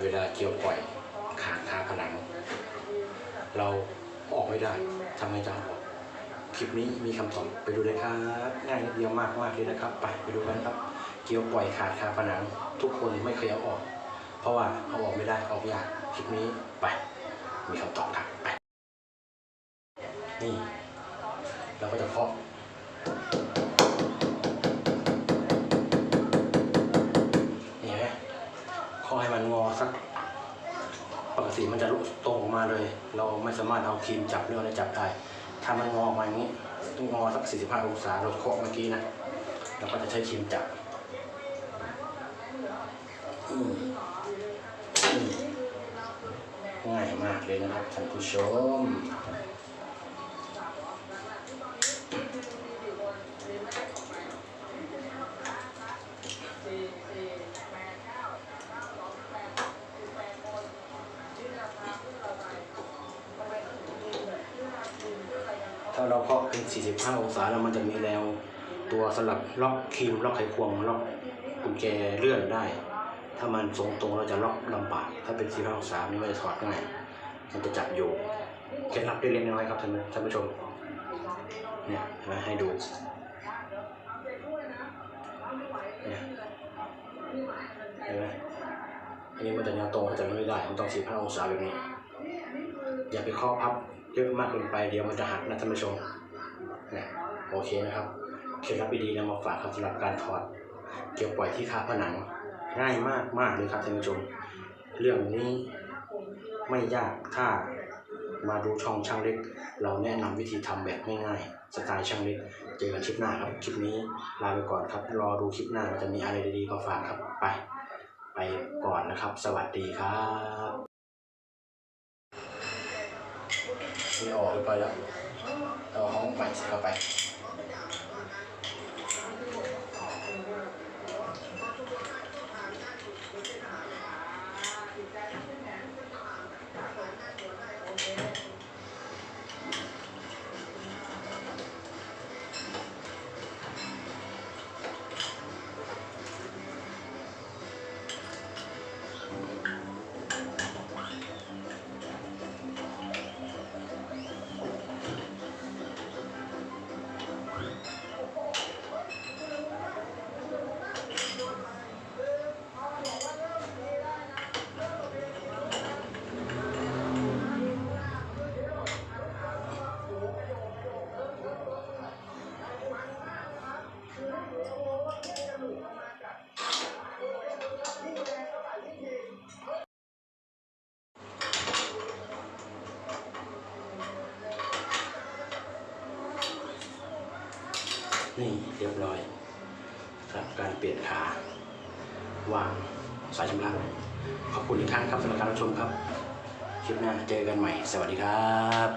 เวลาเกี่ยวปล่อยขาคาผนัง เราออกไม่ได้ทำไงจะเอาออกคลิปนี้มีคำตอบไปดูเลยครับ ง่ายนิดเดียวมากมากเลยนะครับ ไปไปดูกันครับ เกี่ยวปล่อยขาดคาผนัง ทุกคนไม่เคยเอาออก เพราะว่าเอาออกไม่ได้ออกยากคลิปนี้ไป มีคำตอบครับไปนี่ เราก็จะเคาะ นี่เห็นไหมข้อให้มันงอสัก ปกติมันจะลุกตรงออกมาเลย เราไม่สามารถเอาครีมจับเรืออะไรจับได้ ถ้ามันงอออกมาอย่างนี้ต้องงอสัก 45 องศาเราเคาะเมื่อกี้นะเราก็จะใช้ครีมจับง่ายมากเลยนะครับท่านผู้ชม ถ้าเราเคาะเป็น 45 องศาแล้วมันจะมีแนวตัวสลับล็อกคีมล็อกไขควงล็อกกุญแจเลื่อนได้ ถ้ามันทรงตรงเราจะล็อกลำบากถ้าเป็น45องศานี่มันจะถอดง่ายมันจะจับอยู่เคล็ดลับเล็กๆน้อยๆครับท่านท่านผู้ชมเนี่ยเห็นไหมให้ดูเนี่ยเห็นไหมอันนี้มันจะแนวตรงก็จะไม่ได้มันต้อง45องศาแบบนี้อย่าไปเคาะพับ เยอะมากเกินไปเดี๋ยวมันจะหักนะท่านผู้ชมนะโอเคนะครับเคล็ดลับดีๆนำมาฝากครับสำหรับการถอด เกี่ยวปล่อยที่คาผนังง่ายมากมากเลยครับท่านผู้ชม เรื่องนี้ไม่ยากถ้ามาดูช่องช่างเล็ก เราแนะนำวิธีทำแบบง่ายๆสไตล์ช่างเล็กเจอกันคลิปหน้าครับคลิปนี้ลาไปก่อนครับ รอดูคลิปหน้าจะมีอะไรดีๆมาฝากครับไป ไปก่อนนะครับ สวัสดีครับ นี่ออกไปแล้วเอา ห้องใหม่ใส่เข้าไปนี่เรียบร้อยครับการเปลี่ยนขาวางสายชำระขอบคุณอีกครั้งครับสำหรับการรับชมครับ คลิปหน้าเจอกันใหม่ สวัสดีครับ